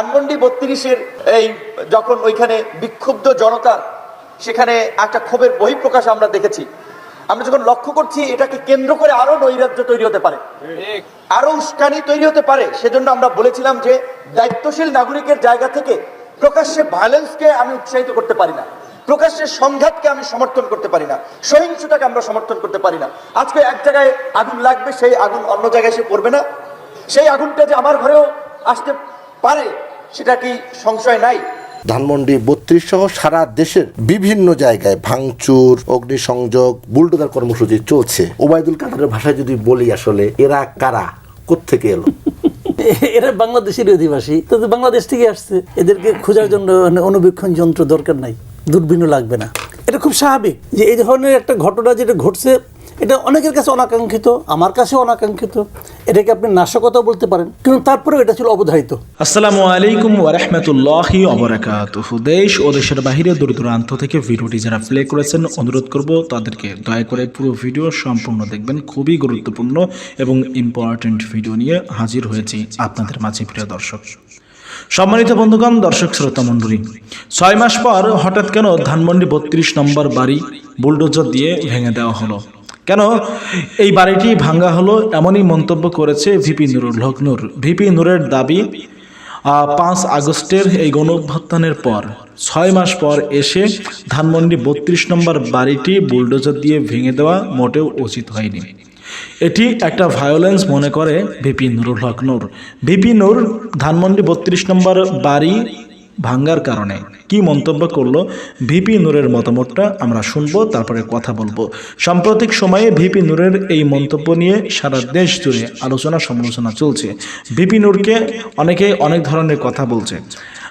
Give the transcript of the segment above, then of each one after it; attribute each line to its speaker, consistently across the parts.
Speaker 1: ধানমন্ডি বত্রিশের এই যখন ওইখানে বিক্ষুব্ধ জনতা, সেখানে একটা ক্ষোভের বহিঃপ্রকাশ আমরা দেখেছি। আমরা যখন লক্ষ্য করছি, এটাকে কেন্দ্র করে আরও নৈরাজ্য তৈরি হতে পারে। আরও উস্কানি তৈরি হতে পারে। সেজন্য আমরা বলেছিলাম যে, দায়িত্বশীল নাগরিকের জায়গা থেকে প্রকাশ্যে ভায়োলেন্সকে আমি উৎসাহিত করতে পারি না। প্রকাশ্যে সংঘাতকে আমি সমর্থন করতে পারি না। সহিংসতাকে আমরা সমর্থন করতে পারি না। আজকে এক জায়গায় আগুন লাগবে, সেই আগুন অন্য জায়গায় এসে পড়বে না। সেই আগুনটা যে আমার ঘরেও আসতে পারে সেটা কি সংশয় নাই?
Speaker 2: ধানমন্ডি বত্রিশ সহ সারা দেশের বিভিন্ন জায়গায় ভাঙচুর অগ্নিসংযোগ বুলডোজার কর্মসূচি চলছে। ওবায়দুল কাদেরের ভাষায় যদি বলি আসলে এরা কারা? কোত্থেকে এলো?
Speaker 3: এরা বাংলাদেশের অধিবাসী। তো তো বাংলাদেশ থেকে আসছে এদেরকে খোঁজার জন্য অনুবীক্ষণ যন্ত্র দরকার নাই। দূরবীনও লাগবে না। এটা খুব স্বাভাবিক যে এই ধরনের একটা ঘটনা যেটা ঘটছে এটা অনেকের কাছে অনাকাঙ্ক্ষিত, আমার কাছে অনাকাঙ্ক্ষিত। এটাকে আপনি নাশকতা বলতে পারেন, কিন্তু তারপরেও এটা ছিল অবধারিত।
Speaker 4: আসসালামু আলাইকুম ওরহমতুল্লাহি অবরাকাতুহ দেশ ও দেশের বাহিরে দূর দূরান্ত থেকে ভিডিওটি যারা প্লে করেছেন, অনুরোধ করব তাদেরকে দয়া করে পুরো ভিডিও সম্পূর্ণ দেখবেন, খুবই গুরুত্বপূর্ণ এবং ইম্পর্ট্যান্ট ভিডিও নিয়ে হাজির হয়েছি আপনাদের মাঝে, প্রিয় দর্শক। সম্মানিত বন্ধুগণ, দর্শক শ্রোতা মণ্ডলী, ছয় মাস পর হঠাৎ কেন ধানমন্ডি বত্রিশ নম্বর বাড়ি বুলডোজার দিয়ে ভেঙে দেওয়া হলো? কেন? এই বাড়িটি ভাঙ্গা হলো এমনই মন্তব্য করেছে ভিপি নুরুল হক নূর। ভিপি নুরের দাবি পাঁচ আগস্টের এই গণঅভ্যুত্থানের পর, ছয় মাস পর এসে ধানমন্ডি বত্রিশ নম্বর বাড়িটি বুলডোজার দিয়ে ভেঙে দেওয়া মোটেও উচিত হয়নি। এটি একটা ভায়োলেন্স মনে করে ভিপি নুরুল হক নূর। ভিপি নূর ধানমন্ডি বত্রিশ নম্বর বাড়ি ভাঙ্গার কারণে। কি মন্তব্য করল ভিপি নূরের মতামতটা আমরা শুনব, তারপরে কথা বলব। সাম্প্রতিক সময়ে ভিপি নূরের এই মন্তব্য নিয়ে সারা দেশ জুড়ে আলোচনা সমালোচনা চলছে। ভিপি নূরকে অনেকে অনেক ধরনের কথা বলছে।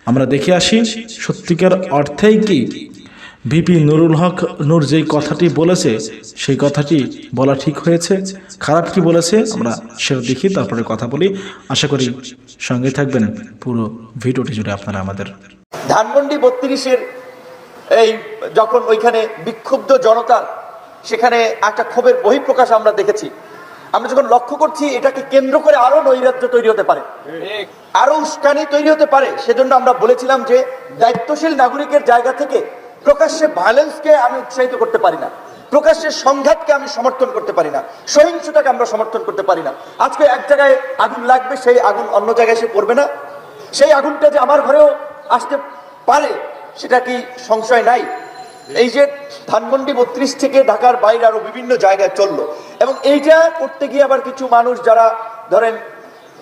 Speaker 4: আমরা দেখে আসি, সত্যিকার অর্থেই কি ভিপি নুরুল হক নূর যেই কথাটি বলেছে, সেই কথাটি বলা ঠিক হয়েছে? খারাপ কি বলেছে? আমরা সেটা দেখি, তারপরে কথা বলি। আশা করি সঙ্গে থাকবেন পুরো ভিডিওটি জুড়ে আপনারা আমাদের
Speaker 1: ধানমন্ডি বত্রিশের এই যখন ওইখানে বিক্ষুব্ধ জনতা, সেখানে একটা ক্ষোভের বহিঃপ্রকাশ আমরা দেখেছি। আমরা যখন লক্ষ্য করছি, এটাকে কেন্দ্র করে আরও নৈরাজ্য তৈরি হতে পারে। আরও উস্কানি তৈরি হতে পারে। সেজন্য আমরা বলেছিলাম যে, দায়িত্বশীল নাগরিকের জায়গা থেকে প্রকাশ্যে ভায়োলেন্সকে আমি উৎসাহিত করতে পারি না। প্রকাশ্যে সংঘাতকে আমি সমর্থন করতে পারি না। সহিংসতাকে আমরা সমর্থন করতে পারি না। আজকে এক জায়গায় আগুন লাগবে, সেই আগুন অন্য জায়গায় এসে পড়বে না। সেই আগুনটা যে আমার ঘরেও আসতে পারে, সেটা কি সংশয় নাই? এই যে ধানমন্ডি বত্রিশ থেকে ঢাকার বাইরে আরও বিভিন্ন জায়গায় চলল। এবং এইটা করতে গিয়ে আবার কিছু মানুষ যারা ধরেন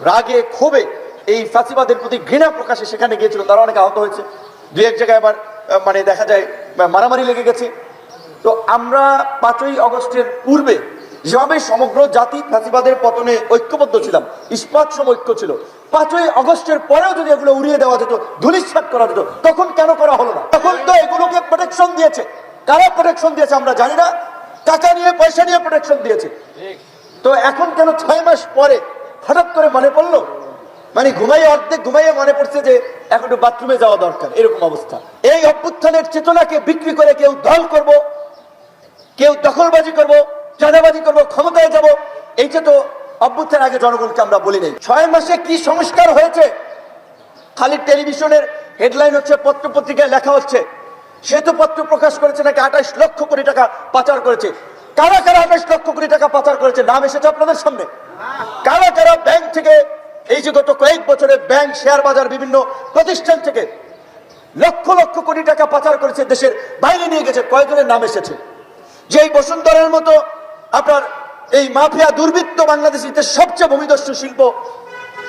Speaker 1: রাগে ক্ষোভে এই ফাঁসিবাদের প্রতি ঘৃণা প্রকাশে সেখানে গিয়েছিল, তারা অনেক আহত হয়েছে। দু এক জায়গায় আবার মানে দেখা যায়, মারামারি লেগে গেছে। তো আমরা পাঁচই অগস্টের পূর্বে যেভাবে সমগ্র জাতি ফাঁসিবাদের পতনে ঐক্যবদ্ধ ছিলাম। ইস্পাত সম ঐক্য ছিল। পাঁচই অগস্টের পরেও যদি এগুলো উড়িয়ে দেওয়া যেত, ধুলিস্বাত করা যেত, তখন কেন করা হলো না? তখন তো এগুলোকে প্রোটেকশন দিয়েছে। কারা প্রোটেকশন দিয়েছে আমরা জানি না। টাকা নিয়ে, পয়সা নিয়ে প্রোটেকশন দিয়েছে। তো এখন কেন ছয় মাস পরে হঠাৎ করে মনে পড়ল? মানে ঘুমাইয়ে অর্ধেক, ঘুমাইয়ে মনে পড়ছে যে এখন একটু বাথরুমে যাওয়া দরকার, এরকম অবস্থা। এই অভ্যুত্থানের চেতনাকে বিক্রি করে কেউ দল করব, কেউ দখলবাজি করব চাঁদাবাজি করব, ক্ষমতায় যাব এইটা তো অভ্যুত্থান আগে জনগণকে আমরা বলি নাই। ছয় মাসে কি সংস্কার হয়েছে? খালি টেলিভিশনের হেডলাইন হচ্ছে পত্র পত্রিকায় লেখা হচ্ছে। সে তো পত্র প্রকাশ করেছে নাকি আঠাশ লক্ষ কোটি টাকা পাচার করেছে। কারা কারা আঠাশ লক্ষ কোটি টাকা পাচার করেছে? নাম এসেছে আপনাদের সামনে। কারা কারা ব্যাংক থেকে, এই যে গত কয়েক বছরে ব্যাংক, শেয়ার বাজার, বিভিন্ন প্রতিষ্ঠান থেকে লক্ষ লক্ষ কোটি টাকা পাচার করেছে দেশের বাইরে নিয়ে গেছে। কয়েকজনের নাম এসেছে? যেই বসুন্ধরের মতো আপনার এই মাফিয়া দুর্বৃত্ত বাংলাদেশিতে সবচেয়ে ভূমিদস্যু শিল্প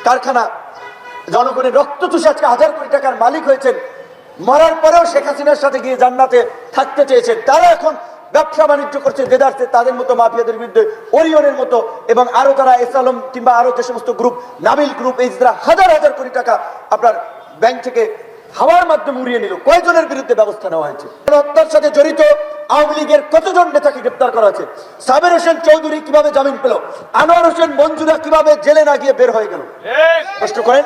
Speaker 1: কারখানা। জনগণের রক্ত চুষে আজকে হাজার কোটি টাকার মালিক হয়েছেন। মরার পরেও শেখ হাসিনার সাথে গিয়ে জান্নাতে থাকতে চেয়েছেন। তারা এখন ব্যবসা বাণিজ্য করছে দেদারতে তাদের মতো মাফিয়াদের বিরুদ্ধে ওরিয়নের মতো এবং আরও তারা এস আলম কিংবা আরও যে সমস্ত গ্রুপ নাবিল গ্রুপ এই যারা হাজার হাজার কোটি টাকা আপনার ব্যাংক থেকে হাওয়ার মাধ্যমে উড়িয়ে নিল, কয়জনের বিরুদ্ধে ব্যবস্থা নেওয়া হয়েছে? হত্যার সাথে জড়িত আওয়ামী লীগের কতজন নেতাকে গ্রেপ্তার করা হয়েছে? সাবের হোসেন চৌধুরী কীভাবে জামিন পেল? আনোয়ার হোসেন মঞ্জুরা কীভাবে জেলে না গিয়ে বের হয়ে গেল? প্রশ্ন করেন?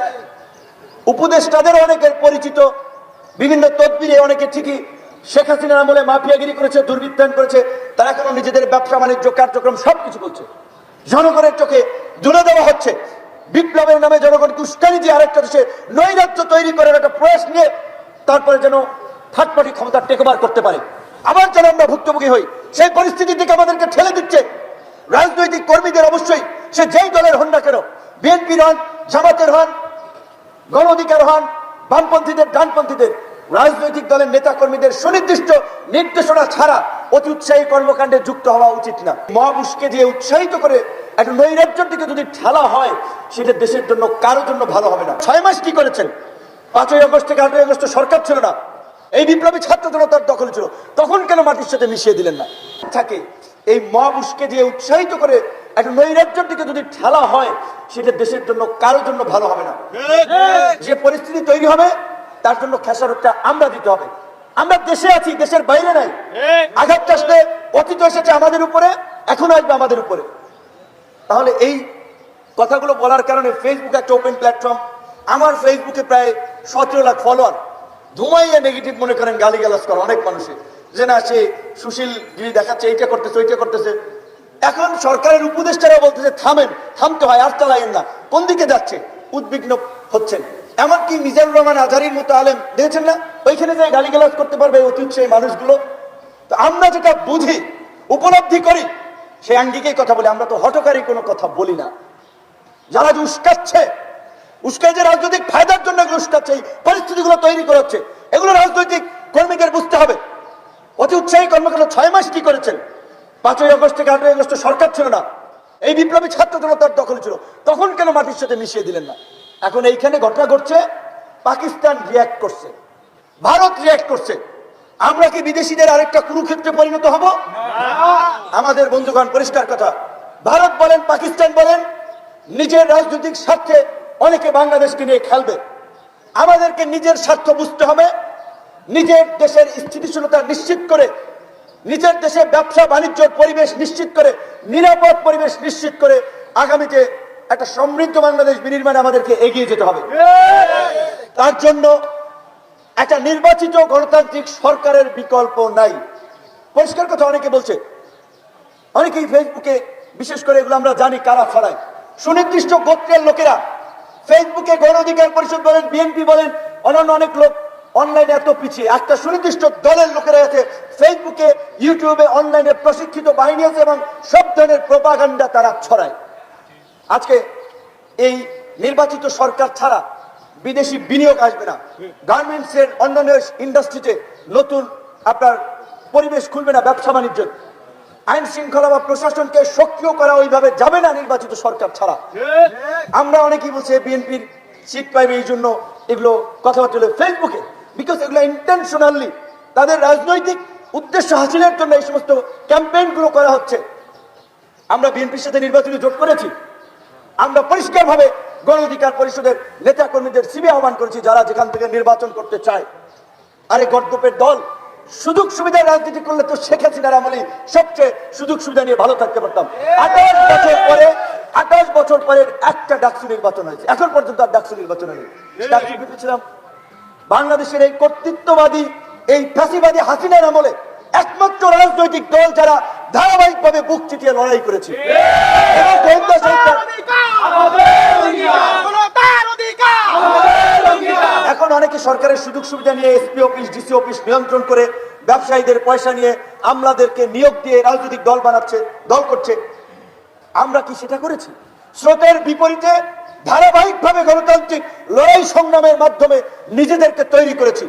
Speaker 1: উপদেষ্টাদের অনেকের পরিচিত বিভিন্ন তদবিরে অনেকে ঠিকই শেখ হাসিনার আমলে মাফিয়াগিরি করেছে দুর্বৃত্তায়ন করেছে তারা এখনও নিজেদের ব্যবসা বাণিজ্য কার্যক্রম সবকিছু করছে। জনগণের চোখে তুলে দেওয়া হচ্ছে। বিপ্লবের নামে জনগণকে উস্কানি দিয়ে আরেকটা দেশে নৈরাজ্য তৈরি করার একটা প্রয়াস নিয়ে তারপরে যেন থার্ড পার্টি ক্ষমতা টেকোভার করতে পারে। আবার যেন আমরা ভুক্তভোগী হই। সেই পরিস্থিতির দিকে আমাদেরকে ঠেলে দিচ্ছে। রাজনৈতিক কর্মীদের অবশ্যই, সে যেই দলের হন না কেন, বিএনপির হন, জামাতের হন, গণ অধিকার হন, বামপন্থীদের, ডানপন্থীদের, রাজনৈতিক দলের নেতা কর্মীদের সুনির্দিষ্ট নির্দেশনা ছাড়া অতি উৎসাহী কর্মকাণ্ডে যুক্ত হওয়া উচিত না। মহাপুষকে দিয়ে উৎসাহিত করে একটা নৈরাজ্যের দিকে যদি ঠেলা হয়, সেটা দেশের জন্য কারোর জন্য ভালো হবে না। ছয় মাস কি করেছেন? পাঁচই আগস্ট থেকে আটই আগস্ট সরকার ছিল না। এই বিপ্লবী ছাত্র জনতার দখল ছিল। তখন কেন মাটির সাথে মিশিয়ে দিলেন না? থাকে, এই মহাপুষকে দিয়ে উৎসাহিত করে একটা নৈরাজ্যের দিকে যদি ঠেলা হয়, সেটা দেশের জন্য কারোর জন্য ভালো হবে না। যে পরিস্থিতি তৈরি হবে, তার জন্য খেসারতটা আমরা দিতে হবে। আমরা দেশে আছি, দেশের বাইরে নাই। আঘাতটা আসলে অতীত এসেছে আমাদের উপরে, এখন আসবে আমাদের উপরে। তাহলে এই কথাগুলো বলার কারণে ফেসবুক একটা ওপেন প্ল্যাটফর্ম আমার ফেসবুকে প্রায় সতেরো লাখ ফলোয়ার ধুমাইয়া নেগেটিভ মনে করেন গালি গালাজ করে অনেক মানুষের যে না, সে সুশীল গিরি দেখাচ্ছে, এইটা করতেছে, ওইটা করতেছে। এখন সরকারের উপদেষ্টারা বলতেছে, থামেন, থামতে হয়, আর চালাইন না। কোন দিকে যাচ্ছে? উদ্বিগ্ন হচ্ছেন। এমনকি মিজানুর রহমান আজারির মতো আলেম দেখেছেন না? ওইখানে যে গালি গালাজ করতে পারবে অতি উৎসাহী মানুষগুলো। তো আমরা যেটা বুঝি, উপলব্ধি করি, সেই আঙ্গিকেই কথা বলি। আমরা তো হটকারী কোনো কথা বলি না। যারা যে উস্কাচ্ছে উস্কায় যে রাজনৈতিক ফায়দার জন্য এগুলো উস্কাচ্ছে, এই পরিস্থিতিগুলো তৈরি করাচ্ছে এগুলো রাজনৈতিক কর্মীদের বুঝতে হবে। অতি উৎসাহী কর্মকাণ্ড ছয় মাস কি করেছেন? পাঁচই আগস্ট থেকে আটই আগস্ট সরকার ছিল না। এই বিপ্লবী ছাত্র জনতার দখল ছিল। তখন কেন মাটির সাথে মিশিয়ে দিলেন না? এখন এইখানে ঘটনা ঘটছে, পাকিস্তান রিয়াক্ট করছে। ভারত রিয়াক্ট করছে। আমরা কি বিদেশিদের আরেকটা কুরুক্ষেত্রে পরিণত হব? আমাদের বন্ধুগণ, পরিষ্কার কথা। ভারত বলেন, পাকিস্তান বলেন, নিজের রাজনৈতিক স্বার্থে অনেকে বাংলাদেশকে নিয়ে খেলবে। আমাদেরকে নিজের স্বার্থ বুঝতে হবে, নিজের দেশের স্থিতিশীলতা নিশ্চিত করে, নিজের দেশে ব্যবসা বাণিজ্যের পরিবেশ নিশ্চিত করে, নিরাপদ পরিবেশ নিশ্চিত করে আগামীতে একটা সমৃদ্ধ বাংলাদেশ বিনির্মাণে আমাদেরকে এগিয়ে যেতে হবে। তার জন্য একটা নির্বাচিত গণতান্ত্রিক সরকারের বিকল্প নাই। পরিষ্কার কথা অনেকে বলছে। অনেকেই ফেসবুকে বিশেষ করে এগুলো আমরা জানি কারা ছড়ায়। সুনির্দিষ্ট গোত্রের লোকেরা ফেসবুকে গণ অধিকার পরিষদ বলেন, বিএনপি বলেন, অন্যান্য অনেক লোক অনলাইনে এত পিছিয়ে। একটা সুনির্দিষ্ট দলের লোকেরা আছে, ফেসবুকে, ইউটিউবে অনলাইনে প্রশিক্ষিত বাহিনী আছে এবং সব ধরনের প্রপাগান্ডা তারা ছড়ায়। আজকে এই নির্বাচিত সরকার ছাড়া বিদেশি বিনিয়োগ আসবে না। গার্মেন্টস এর অন্যান্য ইন্ডাস্ট্রিতে নতুন আপনার পরিবেশ খুলবে না ব্যবসা বাণিজ্য আইন শৃঙ্খলা বা প্রশাসনকে সক্রিয় করা ওইভাবে যাবে না নির্বাচিত সরকার ছাড়া। আমরা অনেকেই বলছি বিএনপির সিট পাইবে এই জন্য এগুলো কথাবার্তা হলো ফেসবুকে বিকজ এগুলো ইন্টেনশনালি তাদের রাজনৈতিক উদ্দেশ্য হাসিলের জন্য এই সমস্ত ক্যাম্পেইনগুলো করা হচ্ছে। আমরা বিএনপির সাথে নির্বাচনে জোট করেছি। আমরা পরিষ্কারভাবে গণ অধিকার পরিষদের নেতা কর্মীদের সিবি আহ্বান করেছি যারা যেখান থেকে নির্বাচন করতে চায়। আরে গডগোপের দল সুযোগ সুবিধার রাজনীতি করলে তো শেখ হাসিনার আমলে সবচেয়ে সুযোগ সুবিধা নিয়ে ভালো থাকতে পারতাম। আঠাশ বছর পরে আঠাশ বছর পরে একটা ডাকসু নির্বাচন হয়েছে। এখন পর্যন্ত আর ডাকসু নির্বাচন হয়নি। ডাকসু ভেবেছিলাম বাংলাদেশের এই কর্তৃত্ববাদী এই ফাঁসিবাদী হাসিনার আমলে একমাত্র রাজনৈতিক দল যারা ধারাবাহিকভাবে বুক চিটিয়ে লড়াই করেছে। গোয়েন্দা এখন অনেকে সরকারের সুযোগ সুবিধা নিয়ে এসপি অফিস ডিসি অফিস নিয়ন্ত্রণ করে ব্যবসায়ীদের পয়সা নিয়ে আমলাদেরকে নিয়োগ দিয়ে রাজনৈতিক দল বানাচ্ছে, দল করছে। আমরা কি সেটা করেছি? স্রোতের বিপরীতে ধারাবাহিকভাবে গণতান্ত্রিক লড়াই সংগ্রামের মাধ্যমে নিজেদেরকে তৈরি করেছি।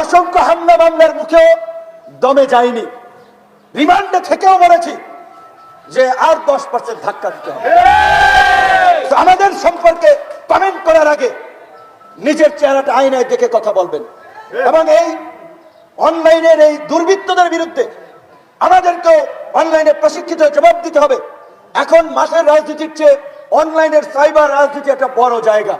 Speaker 1: অসংখ্য হামলা মামলার মুখেও দমে যায়নি। রিমান্ডে থেকেও বলেছি যে আর দশ পার্সেন্ট ধাক্কা দিতে হবে। আমাদের সম্পর্কে কমেন্ট করার আগে নিজের চেহারাটা আয়নায় দেখে কথা বলবেন। এবং এই অনলাইনের এই দুর্বৃত্তদের বিরুদ্ধে আমাদেরকেও অনলাইনে প্রশিক্ষিত জবাব দিতে হবে। এখন মাসের রাজনীতির চেয়ে অনলাইনের সাইবার রাজনীতি একটা বড় জায়গা।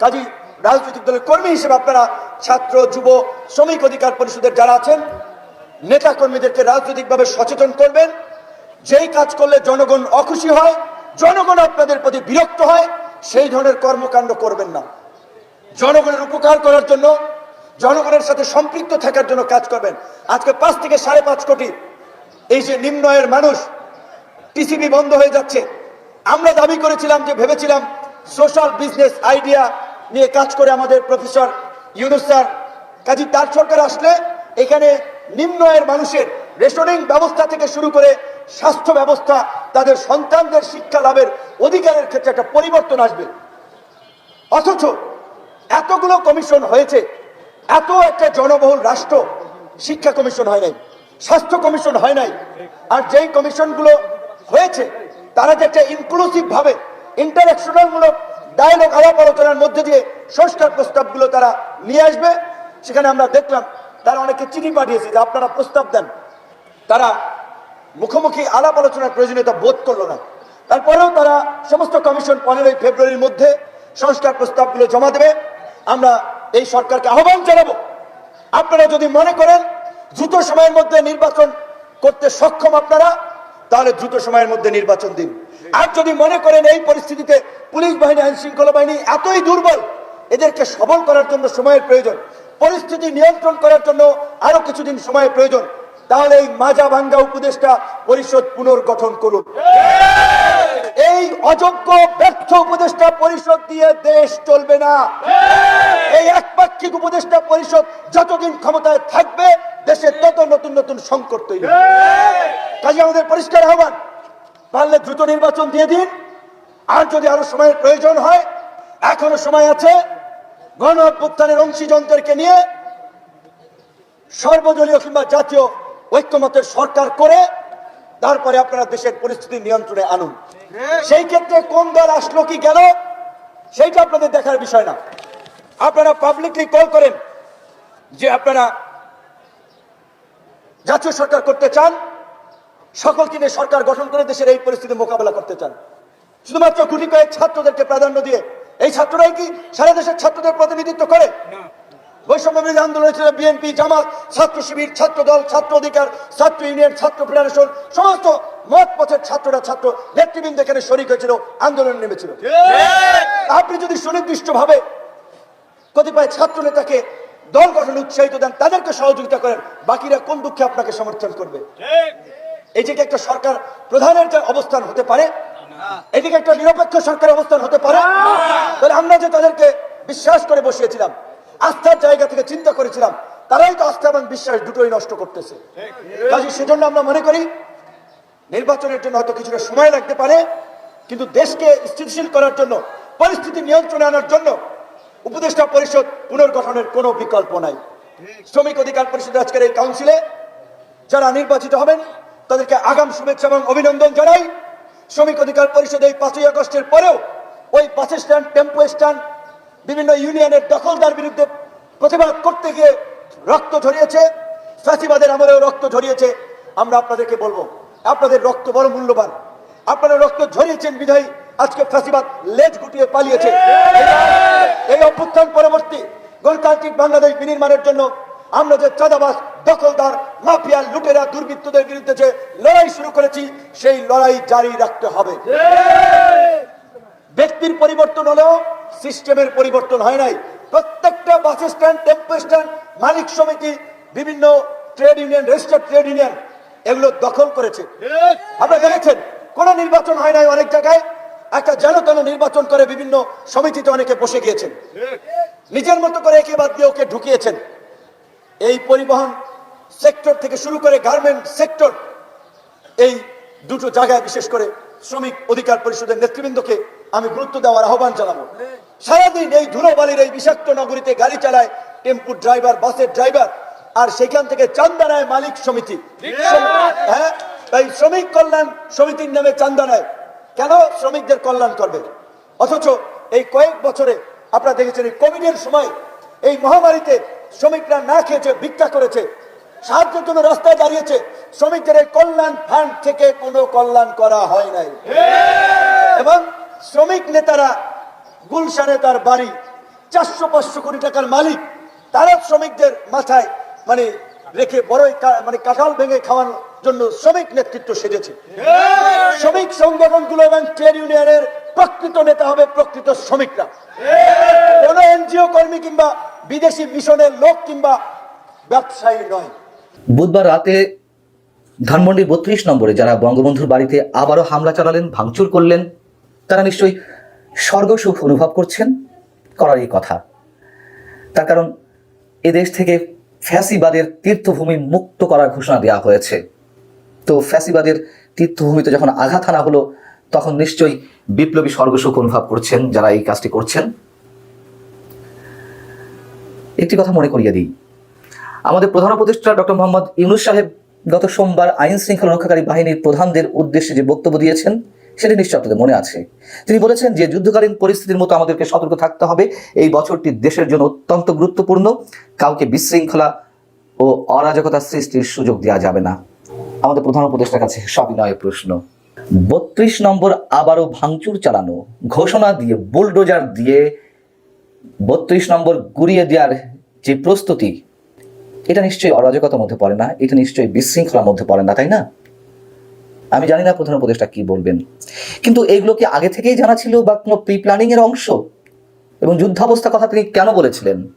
Speaker 1: কাজী রাজনৈতিক দলের কর্মী হিসেবে আপনারা ছাত্র, যুব, শ্রমিক অধিকার পরিষদের যারা আছেন নেতা কর্মীদেরকে রাজনৈতিকভাবে সচেতন করবেন। যেই কাজ করলে জনগণ অখুশি হয়, জনগণ আপনাদের প্রতি বিরক্ত হয়, সেই ধরনের কর্মকাণ্ড করবেন না। জনগণের উপকার করার জন্য জনগণের সাথে সম্পৃক্ত থাকার জন্য কাজ করবেন। আজকে পাঁচ থেকে সাড়ে পাঁচ কোটি এই যে নিম্নয়ের মানুষ, টিসিবি বন্ধ হয়ে যাচ্ছে। আমরা দাবি করেছিলাম যে ভেবেছিলাম সোশ্যাল বিজনেস আইডিয়া নিয়ে কাজ করে আমাদের প্রফেসর ইউনুস স্যার। কাজী তার সরকার আসলে এখানে নিম্ন আয়ের মানুষের রেশনিং ব্যবস্থা থেকে শুরু করে স্বাস্থ্য ব্যবস্থা, তাদের সন্তানদের শিক্ষা লাভের অধিকারের ক্ষেত্রে একটা পরিবর্তন আসবে। অথচ এতগুলো কমিশন হয়েছে এত একটা জনবহুল রাষ্ট্র শিক্ষা কমিশন হয় নাই, স্বাস্থ্য কমিশন হয় নাই। আর যেই কমিশনগুলো হয়েছে, তারা যে একটা ইনক্লুসিভ ভাবে মূলক ডায়লগ আলাপ আলোচনার মধ্যে দিয়ে সংস্কার প্রস্তাবগুলো তারা নিয়ে আসবে। সেখানে আমরা দেখলাম, তারা অনেকে চিঠি পাঠিয়েছে যে আপনারা প্রস্তাব দেন। তারা মুখোমুখি আলাপ আলোচনার প্রয়োজনীয়তা বোধ করল না। তারপরেও তারা সমস্ত কমিশন পনেরোই ফেব্রুয়ারির মধ্যে সংস্কার প্রস্তাবগুলো জমা দেবে। আমরা এই সরকারকে আহ্বান জানাব। আপনারা যদি মনে করেন দ্রুত সময়ের মধ্যে নির্বাচন করতে সক্ষম আপনারা, তাহলে দ্রুত সময়ের মধ্যে নির্বাচন দিন। আর যদি মনে করেন এই পরিস্থিতিতে পুলিশ বাহিনী, আইন শৃঙ্খলা বাহিনী এতই দুর্বল, এদেরকে সবল করার জন্য সময়ের প্রয়োজন, পরিস্থিতি নিয়ন্ত্রণ করার জন্য আরও কিছুদিন সময়ের প্রয়োজন, তাহলে এই মাজা ভাঙ্গা উপদেষ্টা পরিষদ পুনর্গঠন করুন। এই অযোগ্য ব্যর্থ উপদেষ্টা পরিষদ দিয়ে দেশ চলবে না। এই একপাক্ষিক উপদেষ্টা পরিষদ যতদিন ক্ষমতায় থাকবে, দেশে তত নতুন নতুন সংকট তৈরি কাজে আমাদের পরিষ্কার আহ্বান, পারলে দ্রুত নির্বাচন দিয়ে দিন। আর যদি আরও সময়ের প্রয়োজন হয়, এখনও সময় আছে, গণ অভ্যুত্থানের অংশীজনদেরকে নিয়ে সর্বদলীয় কিংবা জাতীয় ঐক্যমতের সরকার করে তারপরে আপনারা দেশের পরিস্থিতি নিয়ন্ত্রণে আনুন। সেই ক্ষেত্রে কোন দল আসলো কি গেল সেইটা আপনাদের দেখার বিষয় না। আপনারা পাবলিকলি কল করেন যে আপনারা জাতীয় সরকার করতে চান সকলকে নিয়ে সরকার গঠন করে দেশের এই পরিস্থিতি মোকাবেলা করতে চান। শুধুমাত্র গুটি কয়েক ছাত্রদেরকে প্রাধান্য দিয়ে এই ছাত্ররাই কি সারা দেশের ছাত্রদের প্রতিনিধিত্ব করে? বৈষম্য বিরোধী আন্দোলন ছিল বিএনপি জামাত ছাত্র শিবির ছাত্র দল ছাত্র অধিকার ছাত্র ইউনিয়ন ছাত্র ফেডারেশন সমস্ত মত পথের ছাত্ররা ছাত্র নেতৃবৃন্দ এখানে শরিক হয়েছিল আন্দোলনে নেমেছিল। আপনি যদি সুনির্দিষ্ট ভাবে কতিপয় ছাত্র নেতাকে দল গঠনে উৎসাহিত দেন তাদেরকে সহযোগিতা করেন বাকিরা কোন দুঃখে আপনাকে সমর্থন করবে? এটিকে একটা সরকার প্রধানের যে অবস্থান হতে পারে এদিকে একটা নিরপেক্ষ সরকারের অবস্থান হতে পারে তাহলে আমরা যে তাদেরকে বিশ্বাস করে বসিয়েছিলাম আস্থার জায়গা থেকে চিন্তা করেছিলাম। তারাই তো আস্থা এবং বিশ্বাস দুটোই নষ্ট করতেছে। কাজে সেজন্য আমরা মনে করি, নির্বাচনের জন্য হয়তো কিছুটা সময় লাগতে পারে, কিন্তু দেশকে স্থিতিশীল করার জন্য, পরিস্থিতি নিয়ন্ত্রণে আনার জন্য উপদেষ্টা পরিষদ পুনর্গঠনের কোনো বিকল্প নাই। শ্রমিক অধিকার পরিষদের আজকের এই কাউন্সিলে যারা নির্বাচিত হবেন, তাদেরকে আগাম শুভেচ্ছা এবং অভিনন্দন জানাই। শ্রমিক অধিকার পরিষদ এই পাঁচই আগস্টের পরেও ওই বাস স্ট্যান্ড, টেম্পো স্ট্যান্ড বিভিন্ন ইউনিয়নের দখলদার বিরুদ্ধে প্রতিবাদ করতে গিয়ে রক্ত ঝরিয়েছে ফাঁসিবাদের আমলেও রক্ত ঝরিয়েছে। আমরা আপনাদেরকে বলব আপনাদের রক্ত বড় মূল্যবান। আপনারা রক্ত ঝরিয়েছেন বিধায়ী আজকে ফাঁসিবাদ লেজ গুটিয়ে পালিয়েছে। এই অভ্যুত্থান পরবর্তী গণতান্ত্রিক বাংলাদেশ বিনির্মাণের জন্য আমরা যে চাঁদাবাস দখলদার মাফিয়া লুটেরা দুর্বৃত্তদের বিরুদ্ধে যে লড়াই শুরু করেছি সেই লড়াই জারি রাখতে হবে। ব্যক্তির পরিবর্তন হলেও সিস্টেমের পরিবর্তন হয় নাই। প্রত্যেকটা বাস স্ট্যান্ড টেম্পো স্ট্যান্ড মালিক সমিতি বিভিন্ন trade union registered trade union এগুলো দখল করেছে। আপনারা দেখেছেন কোন নির্বাচন হয় নাই অনেক জায়গায়। একটা যেন তেন নির্বাচন করে বিভিন্ন সমিতিতে অনেকে বসে গিয়েছেন। নিজের মতো করে একে বাদ দিয়ে ওকে ঢুকিয়েছেন। এই পরিবহন সেক্টর থেকে শুরু করে গার্মেন্ট সেক্টর এই দুটো জায়গায় বিশেষ করে শ্রমিক অধিকার পরিষদের নেতৃবৃন্দকে আমি গুরুত্ব দেওয়ার আহ্বান জানাব। সারাদিন এই ধুলোবালির এই বিষাক্ত নগরীতে গাড়ি চালায় টেম্পুর ড্রাইভার বাসের ড্রাইভার আর সেখান থেকে চান্দা নেয় মালিক সমিতি। হ্যাঁ এই শ্রমিক কল্যাণ সমিতির নামে চান্দা নেয় কেন শ্রমিকদের কল্যাণ করবে? অথচ এই কয়েক বছরে আপনারা দেখেছেন এই কোভিডের সময় এই মহামারীতে শ্রমিকরা না খেয়েছে ভিক্ষা করেছে সাহায্যের জন্য রাস্তায় দাঁড়িয়েছে। শ্রমিকদের এই কল্যাণ ফান্ড থেকে কোনো কল্যাণ করা হয় নাই। এবং শ্রমিক নেতারা গুলশানে তার বাড়ি, চারশো পাঁচশো কোটি টাকার মালিক, তারা শ্রমিকদের মাথায় মানে রেখে বড়ই মানে কাঁঠাল ভেঙে খাওয়ানোর জন্য শ্রমিক নেতৃত্ব সেজেছে। শ্রমিক সংগঠনগুলো এবং ট্রেড ইউনিয়নের প্রকৃত নেতা হবে প্রকৃত শ্রমিকরা। কোন এনজিও কর্মী কিংবা বিদেশি মিশনের লোক কিংবা ব্যবসায়ী নয়।
Speaker 5: বুধবার রাতে ধানমন্ডির বত্রিশ নম্বরে যারা বঙ্গবন্ধুর বাড়িতে আবারও হামলা চালালেন, ভাঙচুর করলেন তারা নিশ্চয়ই স্বর্গসুখ অনুভব করছেন করারই কথা। তার কারণ এদেশ থেকে ফ্যাসিবাদের তীর্থভূমি মুক্ত করার ঘোষণা দেওয়া হয়েছে। তো ফ্যাসিবাদের তীর্থভূমিতে যখন আঘাত হানা হলো, তখন নিশ্চয়ই বিপ্লবী স্বর্গসুখ অনুভব করছেন যারা এই কাজটি করছেন। একটি কথা মনে করিয়ে দিই। আমাদের প্রধান উপদেষ্টা ডক্টর মোহাম্মদ ইউনুস সাহেব গত সোমবার আইন শৃঙ্খলা রক্ষাকারী বাহিনীর প্রধানদের উদ্দেশ্যে যে বক্তব্য দিয়েছেন সেটি নিশ্চয় আপনাদের মনে আছে। তিনি বলেছেন যে, যুদ্ধকালীন পরিস্থিতির মতো আমাদেরকে সতর্ক থাকতে হবে। এই বছরটি দেশের জন্য অত্যন্ত গুরুত্বপূর্ণ। কাউকে বিশৃঙ্খলা ও অরাজকতা সৃষ্টির সুযোগ দেওয়া যাবে না। আমাদের প্রধান উপদেষ্টার কাছে সবিনয় প্রশ্ন। বত্রিশ নম্বর আবারও ভাঙচুর চালানো, ঘোষণা দিয়ে, বুলডোজার দিয়ে, বত্রিশ নম্বর গুড়িয়ে দেওয়ার যে প্রস্তুতি, এটা নিশ্চয়ই অরাজকতার মধ্যে পড়ে না, এটা নিশ্চয়ই বিশৃঙ্খলার মধ্যে পড়ে না, তাই না? আমি জানি না প্রধান উপদেষ্টা কি বলবেন। কিন্তু এগুলো কি আগে থেকেই জানা ছিল বা কোনো প্রি প্ল্যানিং এর অংশ? এবং যুদ্ধাবস্থা কথা তিনি কেন বলেছিলেন?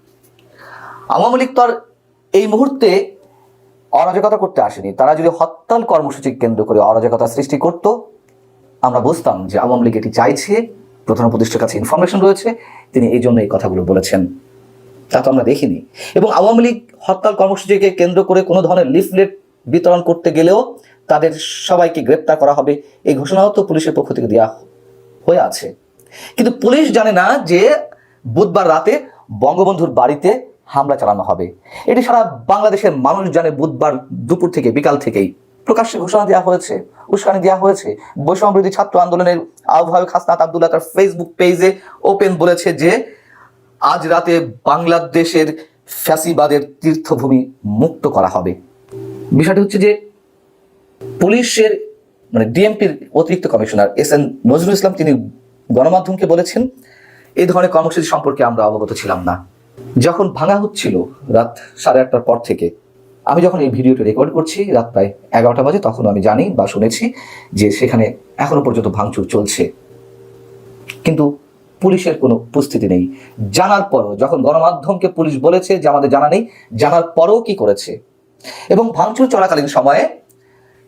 Speaker 5: আওয়ামী লীগ তো আর এই মুহূর্তে অরাজকতা করতে আসেনি। তারা যদি হরতাল কর্মসূচি কেন্দ্র করে অরাজকতা সৃষ্টি করত, আমরা বুঝতাম যে আওয়ামী লীগ এটি চাইছে, প্রধান উপদেষ্টার কাছে ইনফরমেশন রয়েছে, তিনি এই জন্য এই কথাগুলো বলেছেন। তা তো আমরা দেখিনি। এবং আওয়ামী লীগ হরতাল কর্মসূচিকে কেন্দ্র করে কোনো ধরনের লিফলেট বিতরণ করতে গেলেও তাদের সবাইকে গ্রেপ্তার করা হবে। এই ঘোষণাও তো পুলিশের পক্ষ থেকে দেওয়া হয়ে আছে। কিন্তু পুলিশ জানে না যে বুধবার রাতে বঙ্গবন্ধুর বাড়িতে হামলা চালানো হবে। এটি সারা বাংলাদেশের মানুষ জানে বুধবার দুপুর থেকে, বিকাল থেকেই। প্রকাশ্যে ঘোষণা দেওয়া হয়েছে, উস্কানি দেওয়া হয়েছে। বৈষম্যবিরোধী ছাত্র আন্দোলনের আহ্বায়ক হাসনাত আবদুল্লাহ তার ফেসবুক পেজে ওপেন বলেছে যে, আজ রাতে বাংলাদেশের ফ্যাসিবাদের তীর্থভূমি মুক্ত করা হবে। বিষয়টি হচ্ছে যে পুলিশের মানে ডিএমপির অতিরিক্ত commissioner S N Nazrul Islam, তিনি গণমাধ্যমকে বলেছেন এই ধরনের কর্মসূচি সম্পর্কে আমরা অবগত ছিলাম না। যখন ভাঙা হচ্ছিল রাত সাড়ে আটটার পর থেকে, আমি যখন এই ভিডিওটি রেকর্ড করছি, রাত প্রায় এগারোটা বাজে, তখন আমি জানি বা শুনেছি যে সেখানে এখনও পর্যন্ত ভাঙচুর চলছে। কিন্তু পুলিশের কোনো উপস্থিতি নেই। জানার পরও, যখন গণমাধ্যমকে পুলিশ বলেছে যে আমাদের জানা নেই, জানার পরও কি করেছে? এবং ভাঙচুর চলাকালীন সময়ে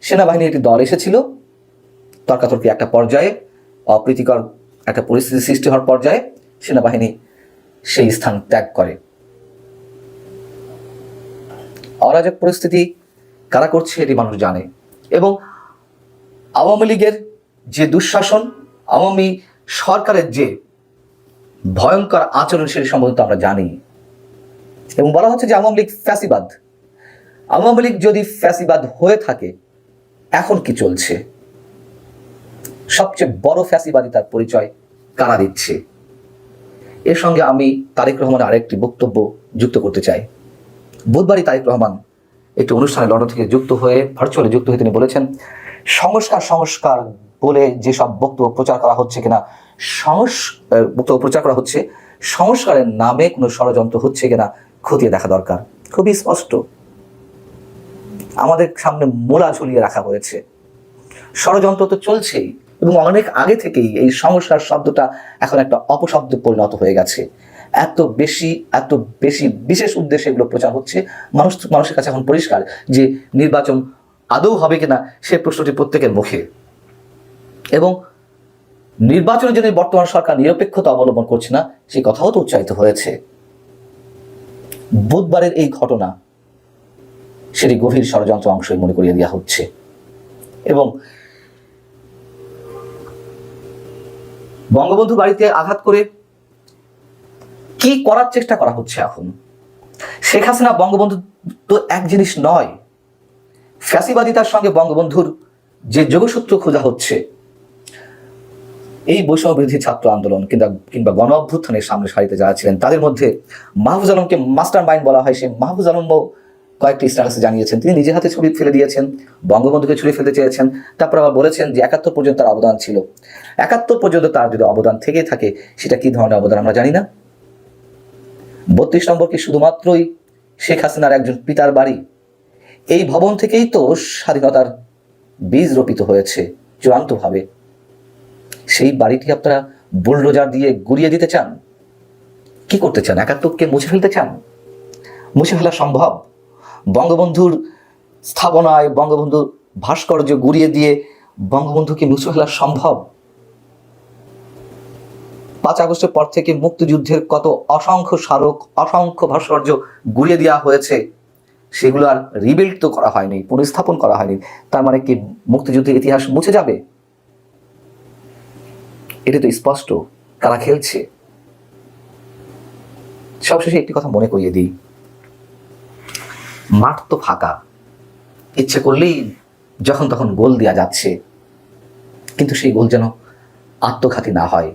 Speaker 5: সেনাবাহিনীর একটি দল এসেছিল। তর্কাতর্কি একটা পর্যায়ে, অপ্রীতিকর একটা পরিস্থিতি সৃষ্টি হওয়ার পর্যায়ে সেনাবাহিনী সেই স্থান ত্যাগ করে। অরাজক পরিস্থিতি কারা করছে এটি মানুষ জানে এবং আওয়ামী লীগের যে দুঃশাসন, আওয়ামী সরকারের যে ভয়ঙ্কর আচরণ সেটি সম্বন্ধে আমরা জানি। এবং বলা হচ্ছে যে আওয়ামী লীগ ফ্যাসিবাদ। আওয়ামী লীগ যদি ফ্যাসিবাদ হয়ে থাকে এখন কি চলছে? সবচেয়ে বড় ফ্যাসিবাদী তার পরিচয় কারা দিচ্ছে? এর সঙ্গে আমি তারেক রহমানের আরেকটি বক্তব্য যুক্ত করতে চাই। বুধবারই তারেক রহমান একটি অনুষ্ঠানে লন্ডন থেকে যুক্ত হয়ে ভার্চুয়ালি যুক্ত হয়ে তিনি বলেছেন, সংস্কার সংস্কার বলে যেসব বক্তব্য প্রচার করা হচ্ছে কিনা, সংস বক্তব্য প্রচার করা হচ্ছে, সংস্কারের নামে কোনো ষড়যন্ত্র হচ্ছে কিনা, খতিয়ে দেখা দরকার। খুবই স্পষ্ট। আমাদের সামনে মোলা ঝুলিয়ে রাখা হয়েছে। ষড়যন্ত্র তো চলছেই এবং অনেক আগে থেকেই এই সংস্কার শব্দটা এখন একটা অপশব্দে পরিণত হয়ে গেছে। এত বেশি এত বেশি বিশেষ উদ্দেশ্যে এগুলো প্রচার হচ্ছে। মানুষ, মানুষের কাছে এখন পরিষ্কার যে নির্বাচন আদৌ হবে কিনা সে প্রশ্নটি প্রত্যেকের মুখে। এবং নির্বাচনের জন্য বর্তমান সরকার নিরপেক্ষতা অবলম্বন করছে না, সেই কথাও তো উচ্চারিত হয়েছে। বুধবারের এই ঘটনা সেটি গভীর ষড়যন্ত্র অংশই মনে করিয়ে দেওয়া হচ্ছে। এবং বঙ্গবন্ধু বাড়িতে আঘাত করে কি করার চেষ্টা করা হচ্ছে এখন? শেখ হাসিনা, বঙ্গবন্ধু তো এক জিনিস নয়। ফ্যাসিবাদিতার সঙ্গে বঙ্গবন্ধুর যে যোগসূত্র খোঁজা হচ্ছে, এই বৈষম্য বিরোধী ছাত্র আন্দোলন কিংবা কিংবা গণ অভ্যুত্থানের সামনে সারিতে যারা ছিলেন, তাদের মধ্যে মাহফুজ আলমকে মাস্টার মাইন্ড বলা হয়। সে মাহফুজ আলমও কয়েকটি স্ট্যাটাসে জানিয়েছেন। তিনি নিজের হাতে ছবি ফেলে দিয়েছেন, বঙ্গবন্ধুকে ছুড়ে ফেলতে চেয়েছেন, তারপর আবার বলেছেন যে একাত্তর পর্যন্ত তার অবদান ছিল। একাত্তর পর্যন্ত তার যদি অবদান থেকে থাকে, সেটা কি ধরনের অবদান আমরা জানি না। বত্রিশ নম্বর কি শুধুমাত্রই শেখ হাসিনার একজন পিতার বাড়ি? এই ভবন থেকেই তো স্বাধীনতার বীজ রোপিত হয়েছে, চূড়ান্তভাবে। সেই বাড়িটি আপনারা বুলডোজার দিয়ে গুড়িয়ে দিতে চান? কি করতে চান? একাত্তরকে মুছে ফেলতে চান? মুছে ফেলা সম্ভব? বঙ্গবন্ধুর স্থাপনায় বঙ্গবন্ধুর ভাস্কর্য গুড়িয়ে দিয়ে বঙ্গবন্ধুকে মুছে ফেলা সম্ভব? পাঁচ আগস্টের পর থেকে মুক্তিযুদ্ধের কত অসংখ্য স্মারক, অসংখ্য ভাস্কর্য গুড়িয়ে দেওয়া হয়েছে, সেগুলো আর রিবিল্ড তো করা হয়নি, পুনঃস্থাপন করা হয়নি। তার মানে কি মুক্তিযুদ্ধের ইতিহাস মুছে যাবে? এটা তো স্পষ্ট তারা খেলছে? সবশেষে একটি কথা মনে করিয়ে দিই। মাঠ তো ফাঁকা। ইচ্ছে করলেই যখন তখন গোল দেওয়া যাচ্ছে। কিন্তু সেই গোল যেন আত্মঘাতী না হয়।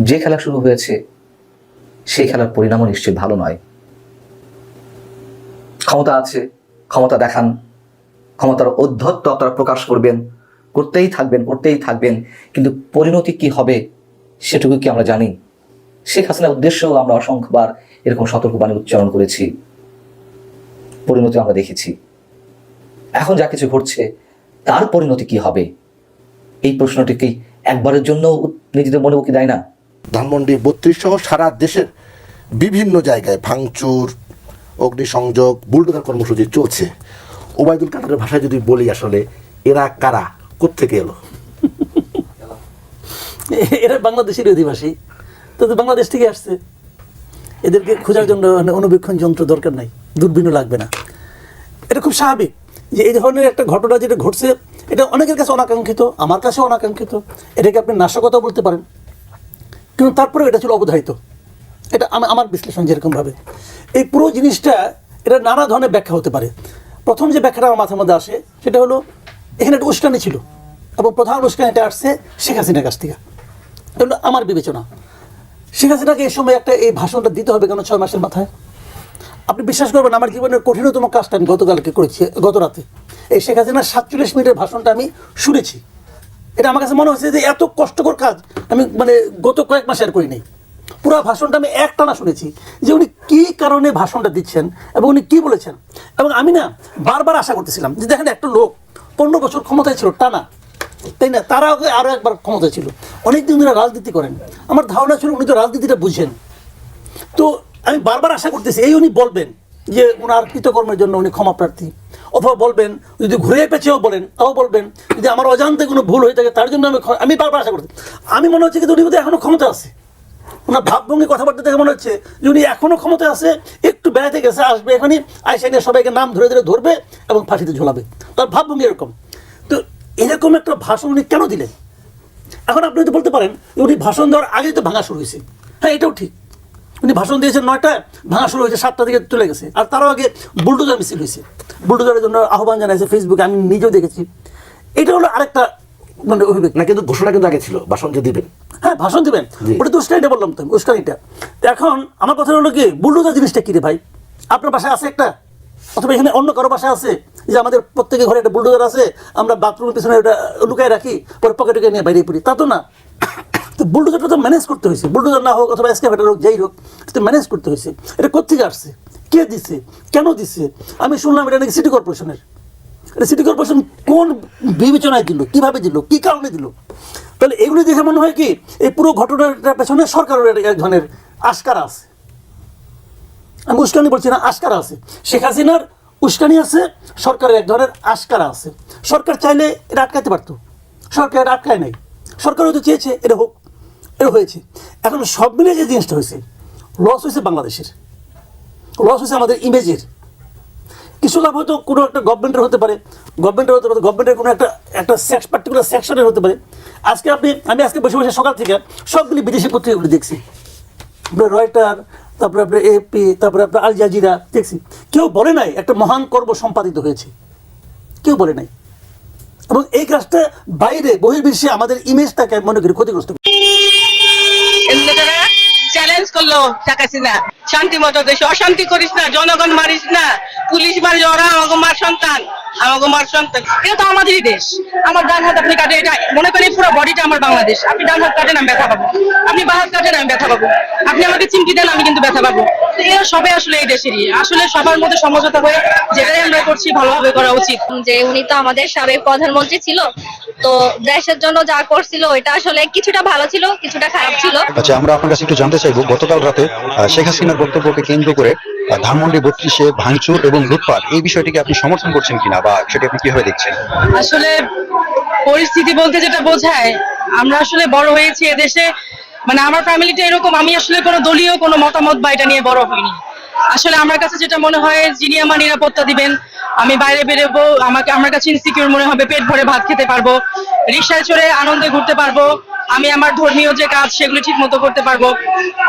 Speaker 5: যে খেলা শুরু হয়েছে, সেই খেলার পরিণামও নিশ্চয়ই ভালো নয়। ক্ষমতা আছে, ক্ষমতা দেখান। ক্ষমতার অধ্যত্ত আপনারা প্রকাশ করবেন, করতেই থাকবেন করতেই থাকবেন। কিন্তু পরিণতি কি হবে, সেটুকু কি আমরা জানি? শেখ হাসিনার উদ্দেশ্যেও আমরা অসংখ্যবার এরকম সতর্কবাণী উচ্চারণ করেছি। পরিণতি আমরা দেখেছি। এখন যা কিছু ঘটছে তার পরিণতি কি হবে? এই প্রশ্নটি কি একবারের জন্য নিজেদের মনে উকি দেয় না?
Speaker 2: ধানমন্ডি বত্রিশ সহ সারা দেশের বিভিন্ন জায়গায় ভাঙচুর অগ্নিসংযোগ বুলডোজার কর্মসূচি চলছে। ওবায়দুল কাদারের ভাষায় যদি বলি আসলে এরা কারা? কোত্থেকে এলো?
Speaker 3: এরা বাংলাদেশের অধিবাসী। তো তো বাংলাদেশ থেকে আসছে। এদেরকে খোঁজার জন্য মানে অনুবীক্ষণ যন্ত্র দরকার নাই। দূরবীনও লাগবে না। এটা খুব স্বাভাবিক যে এই ধরনের একটা ঘটনা যেটা ঘটছে, এটা অনেকের কাছে অনাকাঙ্ক্ষিত, আমার কাছেও অনাকাঙ্ক্ষিত। এটাকে আপনি নাশকতা বলতে পারেন। কিন্তু তারপরে এটা ছিল অবধারিত। এটা আমি, আমার বিশ্লেষণ যেরকমভাবে। এই পুরো জিনিসটা, এটা নানা ধরনের ব্যাখ্যা হতে পারে। প্রথম যে ব্যাখ্যাটা আমার মাথার মধ্যে আসে, সেটা হলো, এখানে একটা উস্কানি ছিল। এবং প্রধান উস্কানিটা আসছে শেখ হাসিনার কাছ থেকে। এগুলো আমার বিবেচনা। শেখ হাসিনাকে এই সময় একটা, এই ভাষণটা দিতে হবে কেন ছয় মাসের মাথায়? আপনি বিশ্বাস করবেন, আমার জীবনের কঠিনতম কাজটা আমি গতকালকে করেছি গত রাতে এই শেখ হাসিনার সাতচল্লিশ মিনিটের ভাষণটা আমি শুনেছি। এটা আমার কাছে মনে হচ্ছে যে এত কষ্টকর কাজ আমি মানে গত কয়েক মাসে আর করিনি পুরো ভাষণটা আমি একটানা শুনেছি যে উনি কী কারণে ভাষণটা দিচ্ছেন এবং উনি কী বলেছেন। এবং আমি না বারবার আশা করতেছিলাম যে দেখেন একটা লোক পনেরো বছর ক্ষমতায় ছিল, টানা। তাই না? তারা আরও একবার ক্ষমতায় ছিল। অনেক দিন ধরে রাজনীতি করেন। আমার ধারণা ছিল উনি তো রাজনীতিটা বুঝেন। তো আমি বারবার আশা করতেছি, এই উনি বলবেন যে ওনার কৃতকর্মের জন্য উনি ক্ষমা প্রার্থী। অথবা বলবেন, যদি ঘুরে পেঁচেও বলেন, তাও বলবেন, যদি আমার অজান্তে কোনো ভুল হয়ে থাকে, তার জন্য আমি আমি বারবার আশা করছি আমি মনে হচ্ছে কিন্তু উনি বোধহয় এখনও ক্ষমতা আছে। ওনার ভাবভঙ্গি কথাবার্তা দেখে মনে হচ্ছে যে উনি এখনও ক্ষমতা আছে, একটু বেড়াতে গেছে, আসবে এখানে আইসা নিয়ে সবাইকে নাম ধরে ধরে ধরবে এবং ফাঁসিতে ঝোলাবে। তার ভাবভঙ্গি এরকম। তো এরকম একটা ভাষণ উনি কেন দিলেন? এখন আপনি তো বলতে পারেন উনি ভাষণ দেওয়ার আগেই তো ভাঙা শুরু হয়েছে। হ্যাঁ এটাও ঠিক। উনি ভাষণ দিয়েছেন নয়টায় ভাঙা শুরু হয়েছে সাতটা দিকে চলে গেছে। আর তারও আগে বুলডোজার মিছিল হয়েছে। বুলডোজারের জন্য আহ্বান জানাইছে ফেসবুকে আমি নিজেও দেখেছি। এটা হলো আরেকটা মানে অভিব্যক্তি।
Speaker 2: না কিন্তু ঘোষণা কিন্তু আগে ছিল ভাষণ যে দিবেন।
Speaker 3: হ্যাঁ ভাষণ দেবেন। ওটা তো উস্কানিটা বললাম তো উস্কানিটা। তো এখন আমার কথা হলো কি বুলডোজার জিনিসটা কি রে ভাই? আপনার বাসায় আছে একটা? অথবা এখানে অন্য কারও বাসায় আছে? যে আমাদের প্রত্যেকের ঘরে একটা বুলডোজার আছে আমরা বাথরুমের পিছনে ওটা লুকায় রাখি পরে পকেটে নিয়ে বাইরে পড়ি। তা তো না। তো বুলডোজারটা তো ম্যানেজ করতে হয়েছে। বুলডোজার না হোক অথবা এসকাভেটার হোক, যাই হোক তো ম্যানেজ করতে হয়েছে। এটা কোথেকে আসছে? কে দিছে? কেন দিছে? আমি শুনলাম এটা নাকি সিটি কর্পোরেশনের এটা সিটি কর্পোরেশন কোন বিবেচনায় দিল? কীভাবে দিল? কি কারণে দিল? তাহলে এগুলি দেখে মনে হয় কি, এই পুরো ঘটনাটার পেছনে সরকারের এক- ধরনের আস্কার আছে। আমি উস্কানি বলছি না আস্কারা আছে। শেখ হাসিনার উস্কানি আছে, সরকারের এক ধরনের আস্কার আছে। সরকার চাইলে এটা আটকাতে পারতো। সরকার এটা আটকায় নাই। সরকার হয়তো চেয়েছে, এটা হোক। হয়েছে। এখন সব মিলে যে জিনিসটা হয়েছে লস হয়েছে বাংলাদেশের। লস হয়েছে আমাদের ইমেজের কিছু লাভ হয়তো কোনো একটা গভর্নমেন্টের হতে পারে। গভর্নমেন্টের হতে পারে গভর্নমেন্টের কোনো একটা একটা সেক্স পার্টিকুলার সেকশনের হতে পারে। আজকে আপনি, আমি আজকে বসে বসে সকাল থেকে সবগুলি বিদেশি পত্রিকাগুলি দেখছি। আপনার রয়টার তারপরে আপনার এপি তারপরে আপনার আল জাজিরা দেখছি। কেউ বলে নাই একটা মহান কর্ম সম্পাদিত হয়েছে। কেউ বলে নাই। এবং এই কাজটা বাইরে বহির্বিশ্বে আমাদের ইমেজটাকে মনে করি ক্ষতিগ্রস্ত
Speaker 6: চ্যালেঞ্জ করল শেখ হাসিনা। শান্তি মতো দেশে অশান্তি করিস না জনগণ মারিস না পুলিশ মারি ওরা আমাকে মার সন্তান আমাকে মার সন্তান। এটা তো আমাদেরই দেশ। আমার ডান হাত আপনি কাটে এটা মনে করেন পুরো বডিটা আমার বাংলাদেশ। আপনি ডান হাত কাটেন আমি ব্যথা পাবো। আপনি বাঁ হাত কাটেন আমি ব্যথা পাবো। আপনি আমাকে চিমটি দেন আমি কিন্তু ব্যথা পাবো। তো এরা সবাই আসলে এই দেশেরই। আসলে সবার মধ্যে সমঝোতা হয়ে যেটাই আমরা করছি ভালোভাবে করা উচিত।
Speaker 7: যে উনি তো আমাদের সাবেক প্রধানমন্ত্রী ছিল তো দেশের জন্য যা করছিল এটা আসলে কিছুটা ভালো ছিল কিছুটা খারাপ ছিল।
Speaker 8: আচ্ছা আমরা আপনার কাছে একটু জানতে চাইব গতকাল রাতে শেখ হাসিনার বক্তব্যকে কেন্দ্র করে ধানমন্ডি বত্রিশে ভাঙচুর এবং লুটপাট, এই বিষয়টিকে আপনি সমর্থন করছেন কিনা বা সেটি আপনি কীভাবে দেখছেন?
Speaker 6: আসলে পরিস্থিতি বলতে যেটা বোঝায়, আমরা আসলে বড় হয়েছি এদেশে মানে আমার ফ্যামিলিটা এরকম, আমি আসলে কোনো দলীয় কোনো মতামত বা এটা নিয়ে বড় হইনি। আসলে আমার কাছে যেটা মনে হয়, যিনি আমার নিরাপত্তা দিবেন, আমি বাইরে বেরোবো, আমাকে, আমার কাছে ইনসিকিউর মনে হবে, পেট ভরে ভাত খেতে পারব, রিক্সায় চড়ে আনন্দে ঘুরতে পারব আমি আমার ধর্মীয় যে কাজ সেগুলো ঠিক মতো করতে পারব।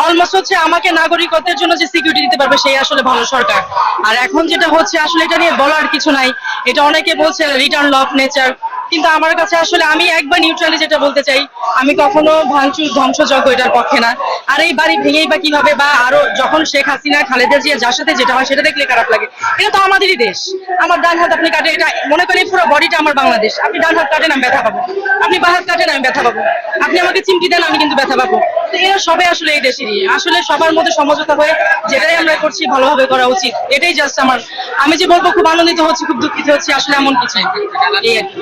Speaker 6: অলমোস্ট হচ্ছে আমাকে নাগরিকত্বের জন্য যে সিকিউরিটি দিতে পারবে সেই আসলে ভালো সরকার। আর এখন যেটা হচ্ছে, আসলে এটা নিয়ে বলার কিছু নাই। এটা অনেকে বলছে রিটার্ন লফ নেচার কিন্তু আমার কাছে আসলে আমি একবার নিউট্রালি যেটা বলতে চাই, আমি কখনো ভাঙচুর ধ্বংসযজ্ঞ এটার পক্ষে না। আর এই বাড়ি ভেঙেই বা কীভাবে বা আরও যখন শেখ হাসিনা, খালেদা জিয়া যার সাথে যেটা হয় সেটা দেখলে খারাপ লাগে। এটা তো আমাদেরই দেশ। আমার ডান হাত আপনি কাটে এটা মনে করেন পুরো বডিটা আমার বাংলাদেশ। আপনি ডান হাত কাটেন, আমি ব্যথা পাবো। আপনি বাঁ হাত কাটেন, আমি ব্যথা পাবো। আপনি আমাকে চিমটি দেন, আমি কিন্তু ব্যথা পাবো। তো এরা সবাই আসলে এই দেশেরই আসলে সবার মধ্যে সমঝোতা হয়ে যেটাই আমরা করছি ভালোভাবে করা উচিত, এটাই জাস্ট আমার আমি যে বলব, খুব আনন্দিত হচ্ছি, খুব দুঃখিত হচ্ছি, আসলে এমন কিছু এই আর কি।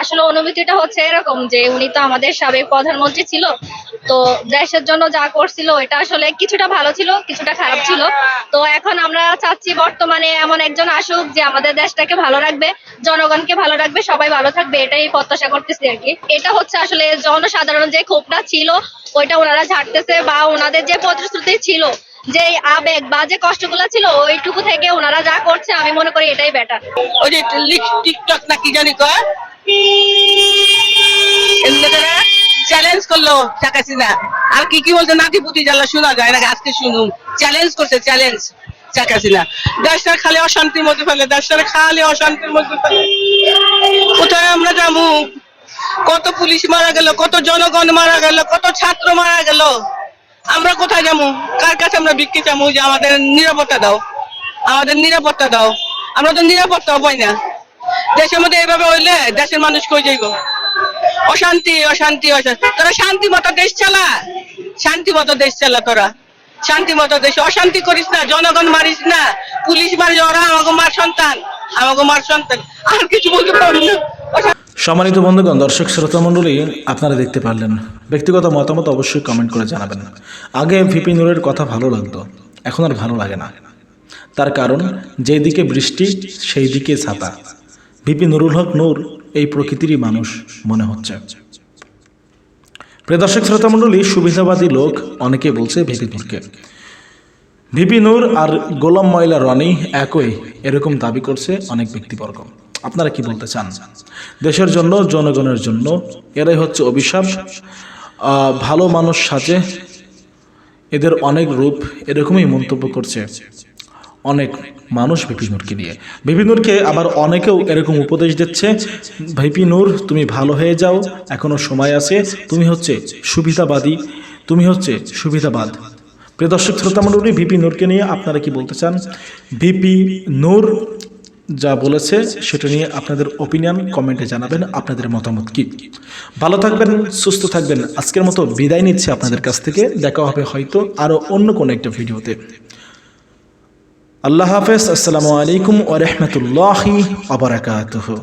Speaker 7: আসলে অনুভূতিটা হচ্ছে এরকম যে উনি তো আমাদের সাবেক প্রধানমন্ত্রী ছিল, তো দেশের জন্য যা করছিল এটা আসলে কিছুটা ভালো ছিল, কিছুটা খারাপ ছিল। তো এখন আমরা চাচ্ছি বর্তমানে এমন একজন আসুক যে আমাদের দেশটাকে ভালো রাখবে, জনগণকে ভালো রাখবে, সবাই ভালো থাকবে, এটাই প্রত্যাশা করতেছি আর কি। এটা হচ্ছে আসলে জনসাধারণ যে ক্ষোভটা ছিল, ওইটা ওনারা ঝাড়তেছে বা ওনাদের যে প্রতিশ্রুতি ছিল যে আবেগ বা যে কষ্টগুলো ছিল, ওইটুকু থেকে ওনারা যা করছে, আমি মনে করি এটাই বেটার
Speaker 6: ওই যে টিকটক না কি জানি চ্যালেঞ্জ করল শেখ হাসিনা আর কি কি বলছে? নাতি পুতি জ্বালা শোনা যায় না আজকে শুনুন। চ্যালেঞ্জ করছে চ্যালেঞ্জ শেখ হাসিনা দেশটা খালি অশান্তির মধ্যে ফেলে দেশটা খালি অশান্তির মধ্যে ফেলে। কোথায় আমরা যাব? কত পুলিশ মারা গেল, কত জনগণ মারা গেল, কত ছাত্র মারা গেল। আমরা কোথায় যাব? কার কাছে আমরা বিক্রি চাবো? যে আমাদের নিরাপত্তা দাও। আমাদের নিরাপত্তা দাও। আমরা তো নিরাপত্তা পাই না। দেশের মধ্যে এইভাবে হইলে দেশের মানুষ কই যাইব? অশান্তি অশান্তি অশান্তি। তোরা শান্তি মতো দেশ চালা। শান্তি মতো দেশ চালা তোরা। শান্তি মতো দেশ অশান্তি করিস না, জনগণ মারিস না। পুলিশ মারিস, ওরা আমাকে মার সন্তান। আমাকে মার সন্তান। আর কিছু বলতে পারব না।
Speaker 4: সম্মানিত বন্ধুগণ, দর্শক, শ্রোতা মণ্ডলী, আপনারা দেখতে পারলেন। ব্যক্তিগত মতামত অবশ্যই কমেন্ট করে জানাবেন। আগে ভিপি নূরের কথা ভালো লাগতো, এখন আর ভালো লাগে না। তার কারণ, যেদিকে বৃষ্টি সেই দিকে ছাতা ভিপি নুরুল হক নূর, এই প্রকৃতিরই মানুষ মনে হচ্ছে। প্রিয় শ্রোতামণ্ডলী সুবিধাবাদী লোক অনেকে বলছে ভিপি নূরকে। ভিপি নূর আর গোলাম ময়লা রনি একই এরকম দাবি করছে অনেক ব্যক্তিবর্গ। আপনারা কি বলতে চান? দেশের জন্য, জনগণের জন্য, এরাই হচ্ছে অভিশাপ। ভালো মানুষ সাজে। এদের অনেক রূপ এরকমই মন্তব্য করছে। অনেক মানুষ ভিপি নূরকে নিয়ে। ভিপি নূরকে আবার অনেকেও এরকম উপদেশ দিচ্ছে, ভিপি নূর, তুমি ভালো হয়ে যাও এখনও সময় আছে। তুমি হচ্ছে সুবিধাবাদী, তুমি হচ্ছে সুবিধাবাদ। প্রিয় দর্শক শ্রোতা মণ্ডলী ভিপি নূরকে নিয়ে আপনারা কি বলতে চান? ভিপি নূর যা বলেছে সেটা নিয়ে আপনাদের ওপিনিয়ন কমেন্টে জানাবেন আপনাদের মতামত কি? ভালো থাকবেন, সুস্থ থাকবেন। আজকের মতো বিদায় নিচ্ছে আপনাদের কাছ থেকে। দেখা হবে হয়তো আরও অন্য কোনো একটা ভিডিওতে। আল্লাহ হাফেজ। আসসালামু আলাইকুম ওরহমতুল্লাহি আবরাকাতুহ